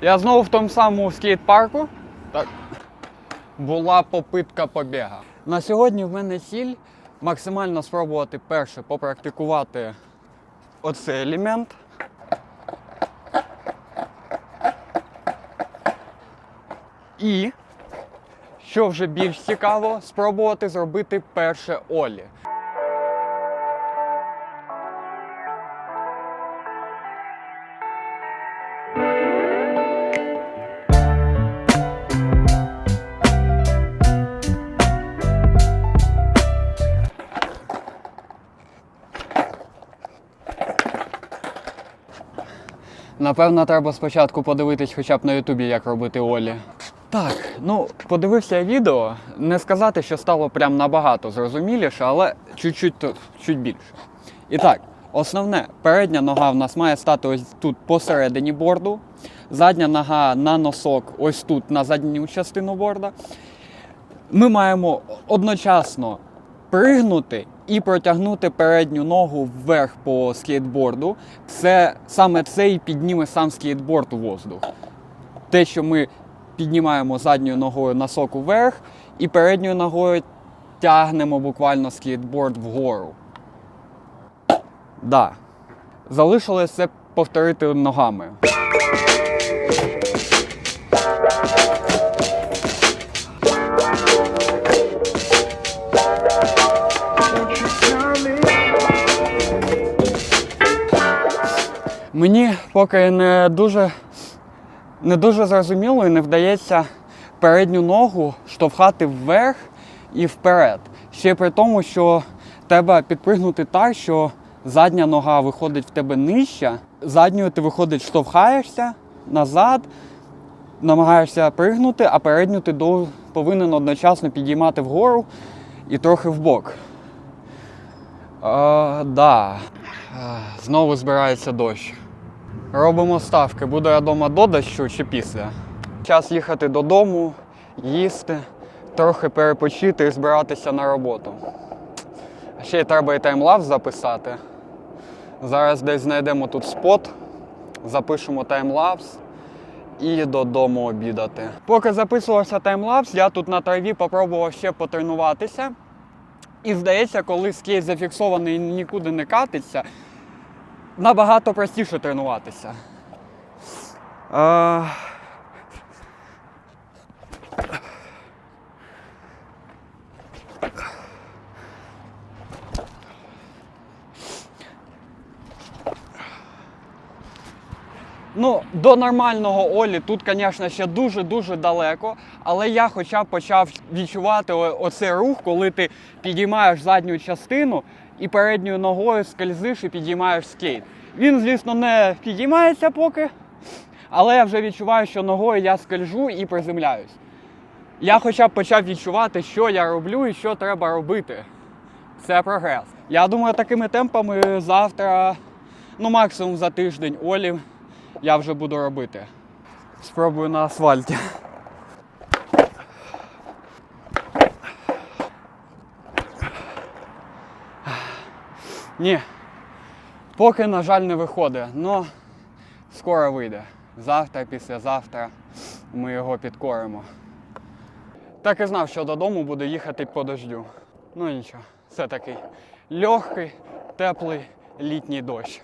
Я знову в тому самому скейт-парку. Так. Була попитка побіга. На сьогодні в мене ціль максимально спробувати перше попрактикувати оцей елемент. І, що вже більш цікаво, спробувати зробити перше олі. Напевно, треба спочатку подивитись хоча б на Ютубі, як робити Олі. Так, ну подивився відео. Не сказати, що стало прям набагато зрозуміліше, але чуть-чуть чуть більше. І так, основне, передня нога в нас має стати ось тут посередині борду, задня нога на носок, ось тут на задню частину борда. Ми маємо одночасно пригнути і протягнути передню ногу вверх по скейтборду. Це саме це і підніме сам скейтборд у воздух. Те, що ми піднімаємо задньою ногою носок вверх і передньою ногою тягнемо буквально скейтборд вгору. Да. Залишилось це повторити ногами. Мені поки не дуже, не дуже зрозуміло і не вдається передню ногу штовхати вверх і вперед. Ще при тому, що треба підпригнути так, що задня нога виходить в тебе нижча, задньою ти виходить, штовхаєшся назад, намагаєшся пригнути, а передню ти повинен одночасно підіймати вгору і трохи вбок. А, да. Знову збирається дощ. Робимо ставки. Буду я вдома до дощу чи після. Час їхати додому, їсти, трохи перепочити і збиратися на роботу. А Ще й треба і таймлапс записати. Зараз десь знайдемо тут спот, запишемо таймлапс і додому обідати. Поки записувався таймлапс, я тут на траві попробував ще потренуватися. І здається, коли скейт зафіксований і нікуди не катиться, набагато простіше тренуватися. Ну, до нормального Олі тут, звісно, ще дуже-дуже далеко, але я хоча б почав відчувати оцей рух, коли ти підіймаєш задню частину і передньою ногою скользиш і підіймаєш скейт. Він, звісно, не підіймається поки, але я вже відчуваю, що ногою я скольжу і приземляюсь. Я хоча б почав відчувати, що я роблю і що треба робити. Це прогрес. Я думаю, такими темпами завтра, ну максимум за тиждень Олі я вже буду робити. Спробую на асфальті. Ні. Поки, на жаль, не виходить, але скоро вийде. Завтра, післязавтра ми його підкоримо. Так і знав, що додому буду їхати по дождю. Ну нічого, це такий легкий, теплий літній дощ.